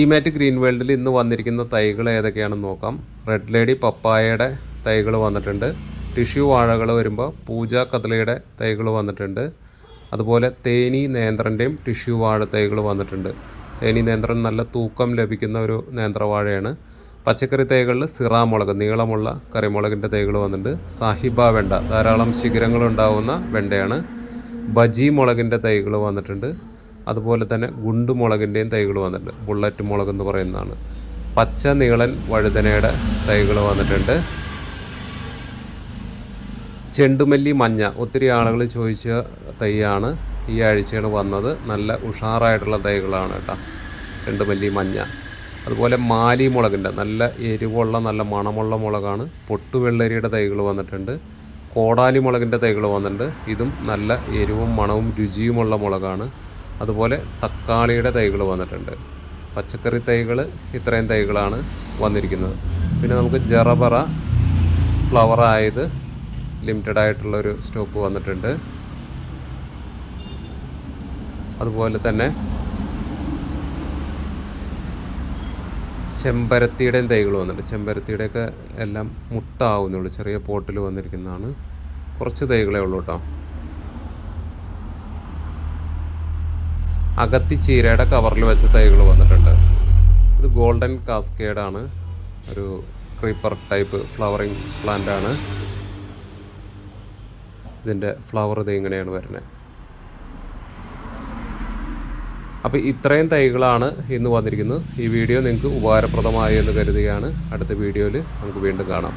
ഇമാറ്റ് green വേൾഡിൽ ഇന്ന് വന്നിരിക്കുന്ന തൈകൾ ഏതൊക്കെയാണെന്ന് നോക്കാം. റെഡ് ലേഡി പപ്പായയുടെ തൈകൾ വന്നിട്ടുണ്ട്. ടിഷ്യൂ വാഴകൾ വരുമ്പോൾ പൂജ കദളിയുടെ തൈകൾ വന്നിട്ടുണ്ട്. അതുപോലെ തേനി നേന്ത്രന്റെയും ടിഷ്യൂ വാഴ തൈകൾ വന്നിട്ടുണ്ട്. തേനി നേന്ത്രൻ നല്ല തൂക്കം ലഭിക്കുന്ന ഒരു നേന്ത്രവാഴയാണ്. പച്ചക്കറി തൈകളിൽ സിറാ മുളക് നീളമുള്ള കറിമുളകിന്റെ തൈകൾ വന്നിട്ടുണ്ട്. സാഹിബ വെണ്ട ധാരാളം ശിഖരങ്ങളുണ്ടാവുന്ന വെണ്ടയാണ്. ബജി മുളകിന്റെ തൈകൾ വന്നിട്ടുണ്ട്. അതുപോലെ തന്നെ ഗുണ്ടുമുളകിന്റെയും തൈകൾ വന്നിട്ടുണ്ട്. ബുള്ളറ്റ് മുളക് എന്ന് പറയുന്നതാണ്. പച്ച നീളൻ വഴുതനയുടെ തൈകൾ വന്നിട്ടുണ്ട്. ചെണ്ടുമല്ലി മഞ്ഞ ഒത്തിരി ആളുകൾ ചോദിച്ച തൈയാണ് ഈ ആഴ്ചയാണ് വന്നത്. നല്ല ഉഷാറായിട്ടുള്ള തൈകളാണ് കേട്ടോ. ചെണ്ടുമല്ലി മഞ്ഞ. അതുപോലെ മാലി മുളകിന്റെ നല്ല എരിവുള്ള നല്ല മണമുള്ള മുളകാണ്. പൊട്ടുവെള്ളരിയുടെ തൈകൾ വന്നിട്ടുണ്ട്. കോടാലി മുളകിന്റെ തൈകൾ വന്നിട്ടുണ്ട്. ഇതും നല്ല എരിവും മണവും രുചിയുമുള്ള മുളകാണ്. അതുപോലെ തക്കാളിയുടെ തൈകൾ വന്നിട്ടുണ്ട്. പച്ചക്കറി തൈകൾ ഇത്രയും തൈകളാണ് വന്നിരിക്കുന്നത്. പിന്നെ നമുക്ക് ജറബറ ഫ്ലവർ ആയത് ലിമിറ്റഡ് ആയിട്ടുള്ളൊരു സ്റ്റോക്ക് വന്നിട്ടുണ്ട്. അതുപോലെ തന്നെ ചെമ്പരത്തിയുടെയും തൈകൾ വന്നിട്ടുണ്ട്. ചെമ്പരത്തിയുടെയൊക്കെ എല്ലാം മുട്ട ആവുന്നുള്ളൂ ചെറിയ പോട്ടിൽ വന്നിരിക്കുന്നതാണ്. കുറച്ച് തൈകളേ ഉള്ളൂ കേട്ടോ. അകത്തി ചീരയുടെ കവറിൽ വെച്ച തൈകൾ വന്നിട്ടുണ്ട്. ഇത് ഗോൾഡൻ കാസ്കേഡാണ്. ഒരു ക്രീപ്പർ ടൈപ്പ് ഫ്ലവറിങ് പ്ലാന്റ് ആണ് ഇതിന്റെ ഫ്ലവർ ഇത് ഇങ്ങനെയാണ് വരുന്നത് അപ്പോൾ ഇത്രയും തൈകളാണ് ഇന്ന് വന്നിരിക്കുന്നത്. ഈ വീഡിയോ നിങ്ങൾക്ക് ഉപകാരപ്രദമായി എന്ന് കരുതുകയാണ്. അടുത്ത വീഡിയോയിൽ നമുക്ക് വീണ്ടും കാണാം.